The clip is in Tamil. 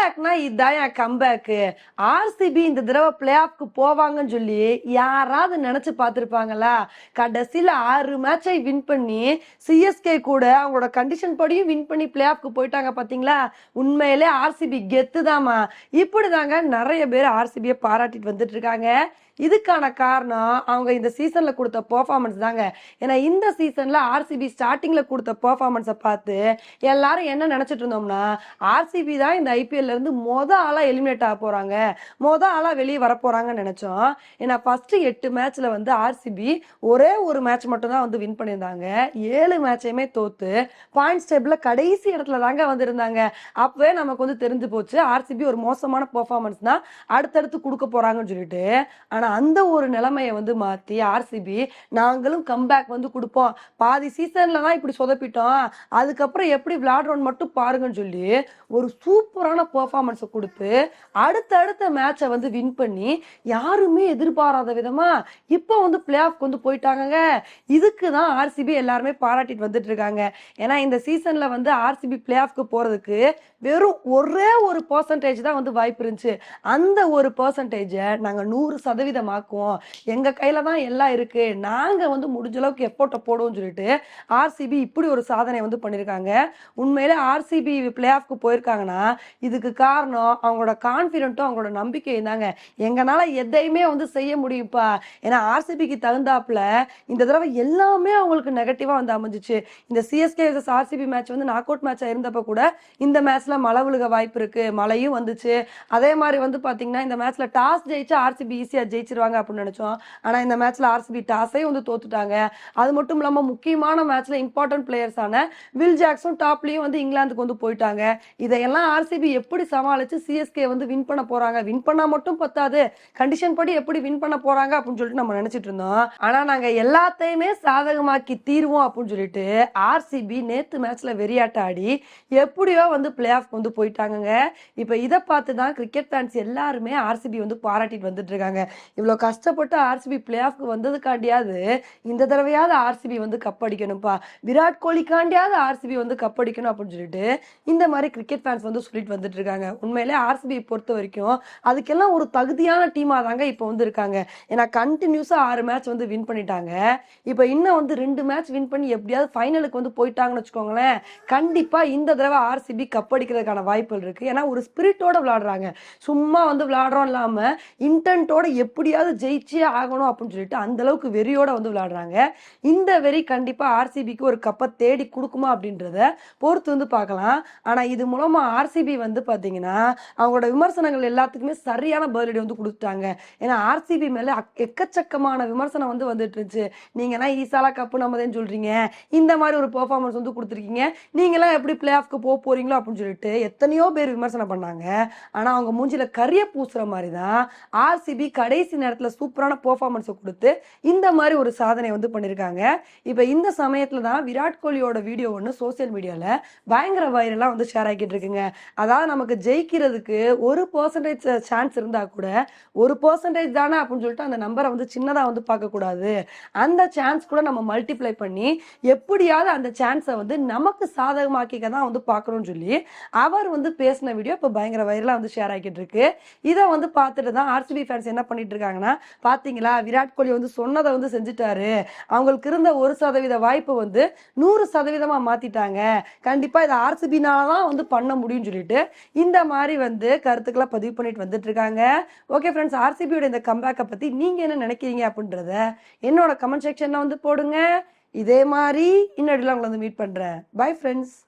கம்பேக்னா இதுதான் என் கம்பேக்கு ஆர்சிபி இந்த தடவை பிளே ஆஃப்க்கு போவாங்கன்னு சொல்லி யாராவது நினைச்சு பார்த்திருப்பாங்களா கடைசியில ஆறு மேட்சை வின் பண்ணி சிஎஸ்கே கூட அவங்களோட கண்டிஷன் படியும் வின் பண்ணி பிளே ஆஃப்க்கு போயிட்டாங்க பார்த்தீங்களா உண்மையிலே ஆர்சிபி கெத்து தாமா இப்படிதாங்க நிறைய பேர் ஆர்சிபியை பாராட்டிட்டு வந்துட்டு இருக்காங்க. இதுக்கான காரணம் அவங்க இந்த சீசன்ல கொடுத்த பர்ஃபார்மன்ஸ் தாங்க. ஏன்னா இந்த சீசன்ல ஆர்சிபி ஸ்டார்டிங்ல கொடுத்த பர்ஃபார்மன்ஸை பார்த்து எல்லாரும் என்ன நினைச்சிட்டு இருந்தோம்னா ஆர்சிபி தான் இந்த ஐபிஎல்ல இருந்து ஆளாக ஆளா எலிமினேட் ஆக போறாங்க. மொதல் ஆளா வெளியே வரப்போகிறாங்கன்னு நினச்சோம் நினைச்சோம். ஏன்னா ஃபர்ஸ்ட் எட்டு மேட்ச்ல வந்து ஆர்சிபி ஒரே ஒரு மேட்ச் மட்டும் தான் வந்து வின் பண்ணியிருந்தாங்க. ஏழு மேட்சையுமே தோத்து பாயிண்ட்ஸ் டேபிள்ல கடைசி இடத்துல தாங்க வந்திருந்தாங்க. அப்பவே நமக்கு வந்து தெரிஞ்சு போச்சு ஆர்சிபி ஒரு மோசமான பர்ஃபார்மன்ஸ் தான் அடுத்தடுத்து கொடுக்க போறாங்கன்னு சொல்லிட்டு. ஆனா அந்த ஒரு நிலைமையை வந்து மாற்றி ஆர்சிபி நாங்களும் கம்பேக் வந்து கொடுப்போம். பாதி சீசனில் தான் இப்படி சொதப்பிட்டோம். அதுக்கப்புறம் எப்படி விளையாடுறோம்னு மட்டும் பாருங்கன்னு சொல்லி ஒரு சூப்பரான பெர்ஃபார்மன்ஸை கொடுத்து அடுத்தடுத்த மேட்சை வந்து வின் பண்ணி யாருமே எதிர்பாராத விதமாக இப்போ வந்து பிளே ஆஃப்க்கு வந்து போயிட்டாங்கங்க. இதுக்கு தான் ஆர்சிபி எல்லாருமே பாராட்டிட்டு வந்துட்டு இருக்காங்க. ஏன்னா இந்த சீசனில் வந்து ஆர்சிபி பிளே ஆஃப்க்கு போகிறதுக்கு வெறும் ஒரே ஒரு பர்சன்டேஜ் தான் வந்து வாய்ப்பு இருந்துச்சு. அந்த ஒரு பர்சன்டேஜை நாங்கள் நூறு சதவீதம் சதவீதமாக்குவோம் எங்க கையில தான் எல்லாம் இருக்கு. நாங்க வந்து முடிஞ்ச அளவுக்கு எஃபோர்ட்டை போடுவோம்னு சொல்லிட்டு ஆர்சிபி இப்படி ஒரு சாதனை வந்து பண்ணியிருக்காங்க உண்மையிலே ஆர்சிபி பிளே ஆஃப்க்கு போயிருக்காங்கன்னா இதுக்கு காரணம் அவங்களோட கான்ஃபிடென்ட்டும் அவங்களோட நம்பிக்கையும் தாங்க. எங்கனால எதையுமே வந்து செய்ய முடியும்ப்பா. ஏன்னா ஆர்சிபிக்கு தகுந்தாப்புல இந்த தடவை எல்லாமே அவங்களுக்கு நெகட்டிவாக வந்து அமைஞ்சிச்சு. இந்த சிஎஸ்கே vs ஆர்சிபி மேட்ச் வந்து நாக் அவுட் மேட்சாக இருந்தப்போ கூட இந்த மேட்ச்ல மழை விழுக வாய்ப்பு இருக்கு. மழையும் வந்துச்சு. அதே மாதிரி வந்து பாத்தீங்கன்னா இந்த மேட்ச்ல டாஸ் ஜெயிச்சு ஆர்சிபி ஜெயிச்சு ஜெயிச்சிருவாங்க அப்படின்னு நினைச்சோம். ஆனா இந்த மேட்ச்ல ஆர்சிபி டாஸே வந்து தோத்துட்டாங்க. அது மட்டும் இல்லாம முக்கியமான மேட்ச்ல இம்பார்ட்டன்ட் பிளேயர்ஸான வில் ஜாக்ஸும் டாப்லயும் வந்து இங்கிலாந்துக்கு வந்து போயிட்டாங்க. இதையெல்லாம் ஆர்சிபி எப்படி சமாளிச்சு சிஎஸ்கே வந்து வின் பண்ண போறாங்க? வின் பண்ணா மட்டும் பத்தாது. கண்டிஷன் படி எப்படி வின் பண்ண போறாங்க அப்படின்னு சொல்லிட்டு நம்ம நினைச்சிட்டு இருந்தோம். ஆனா நாங்க எல்லாத்தையுமே சாதகமாக்கி தீர்வோம் அப்படின்னு சொல்லிட்டு ஆர்சிபி நேத்து மேட்ச்ல வெறியாட்ட ஆடி எப்படியோ வந்து பிளே ஆஃப் வந்து போயிட்டாங்கங்க. இப்போ இதை பார்த்து தான் கிரிக்கெட் ஃபேன்ஸ் எல்லாருமே ஆர்சிபி வந்து பாராட்டிட்டு வந்துட்டு இருக்காங்க. இவ்வளோ கஷ்டப்பட்டு ஆர்சிபி பிளே ஆஃப்க்கு வந்ததுக்காண்டியாவது இந்த தடவையாவது ஆர்சிபி வந்து கப் அடிக்கணும்ப்பா. விராட் கோலிக்காண்டியாவது ஆர்சிபி வந்து கப் அடிக்கணும் அப்படின்னு சொல்லிட்டு இந்த மாதிரி கிரிக்கெட் ஃபேன்ஸ் வந்து சொல்லிட்டு வந்துட்டு இருக்காங்க. உண்மையிலே ஆர்சிபி பொறுத்த வரைக்கும் அதுக்கெல்லாம் ஒரு தகுதியான டீமாக தாங்க இப்போ வந்து இருக்காங்க. ஏன்னா கண்டினியூஸாக ஆறு மேட்ச் வந்து வின் பண்ணிட்டாங்க. இப்போ இன்னும் வந்து ரெண்டு மேட்ச் வின் பண்ணி எப்படியாவது ஃபைனலுக்கு வந்து போயிட்டாங்கன்னு வச்சுக்கோங்களேன் கண்டிப்பாக இந்த தடவை ஆர்சிபி கப் அடிக்கிறதுக்கான வாய்ப்புகள் இருக்குது ஏன்னா ஒரு ஸ்பிரிட்டோட விளாடுறாங்க சும்மா வந்து விளாடுறோம் இல்லாமல் இன்டென்ட்டோட எப்படியாவது ஜெயிச்சே ஆகணும் அப்படின்னு சொல்லிட்டு அந்த அளவுக்கு வெறியோட வந்து விளையாடுறாங்க. இந்த வெறி கண்டிப்பாக ஆர்சிபிக்கு ஒரு கப்பை தேடி கொடுக்குமா அப்படின்றத பொறுத்து வந்து பார்க்கலாம். ஆனால் இது மூலமாக ஆர்சிபி வந்து பார்த்தீங்கன்னா அவங்களோட விமர்சனங்கள் எல்லாத்துக்குமே சரியான பதிலடி வந்து கொடுத்துட்டாங்க. ஏன்னா ஆர்சிபி மேலே எக்கச்சக்கமான விமர்சனம் வந்து வந்துட்டு இருந்துச்சு. நீங்களாம் ஈசாலா கப்பு நம்மதேன்னு சொல்றீங்க. இந்த மாதிரி ஒரு பெர்ஃபார்மன்ஸ் வந்து கொடுத்துருக்கீங்க. நீங்களாம் எப்படி பிளே ஆஃப்க்கு போக போறீங்களோ அப்படின்னு சொல்லிட்டு எத்தனையோ பேர் விமர்சனம் பண்ணாங்க. ஆனால் அவங்க மூஞ்சில கரிய பூசுற மாதிரி தான் ஆர்சிபி கடைசி நேரத்தில் சூப்பரான பர்ஃபார்மன்ஸை கொடுத்து இந்த மாதிரி ஒரு சாதனை வந்து பண்ணியிருக்காங்க இப்போ இந்த சமயத்தில் தான் விராட் கோலியோட வீடியோ ஒன்று சோசியல் மீடியாவில் பயங்கர வைரலாக வந்து ஷேர் ஆகிட்டு இருக்குங்க. அதாவது நமக்கு ஜெயிக்கிறதுக்கு ஒரு பர்சன்டேஜ் சான்ஸ் இருந்தால் கூட ஒரு பர்சன்டேஜ் தானே அப்படின்னு சொல்லிட்டு அந்த நம்பரை வந்து சின்னதாக வந்து பார்க்கக்கூடாது அந்த சான்ஸ் கூட நம்ம மல்டிப்ளை பண்ணி எப்படியாவது அந்த சான்ஸை வந்து நமக்கு சாதகமாக்கிக்க தான் வந்து பார்க்கணும்னு சொல்லி அவர் வந்து பேசின வீடியோ இப்போ பயங்கர வைரலாக வந்து ஷேர் ஆகிட்டு இருக்கு. இதை வந்து பார்த்துட்டு தான் ஆர்சிபி ஃபேன்ஸ் என்ன பண்ணிட்டு இருக்காங்கன்னா பார்த்தீங்களா விராட் கோலி வந்து சொன்னதை வந்து செஞ்சுட்டாரு. அவங்களுக்கு இருந்த ஒரு சதவீத வாய்ப்பு வந்து நூறு சதவீதமாக மாற்றிட்டாங்க கண்டிப்பாக இதை ஆர்சிபினால தான் வந்து பண்ண முடியும்னு சொல்லிட்டு இந்த மாதிரி வந்து கருத்துக்களை பதிவு பண்ணிட்டு வந்துட்டு இருக்காங்க. ஓகே ஃப்ரெண்ட்ஸ் ஆர்சிபியோட இந்த கம்பேக்கை பற்றி நீங்கள் என்ன நினைக்கிறீங்க அப்படின்றத என்னோட கமெண்ட் செக்ஷனில் வந்து போடுங்க. இதே மாதிரி இன்னொடிலாம் உங்களை வந்து மீட் பண்ணுறேன் பை ஃப்ரெண்ட்ஸ்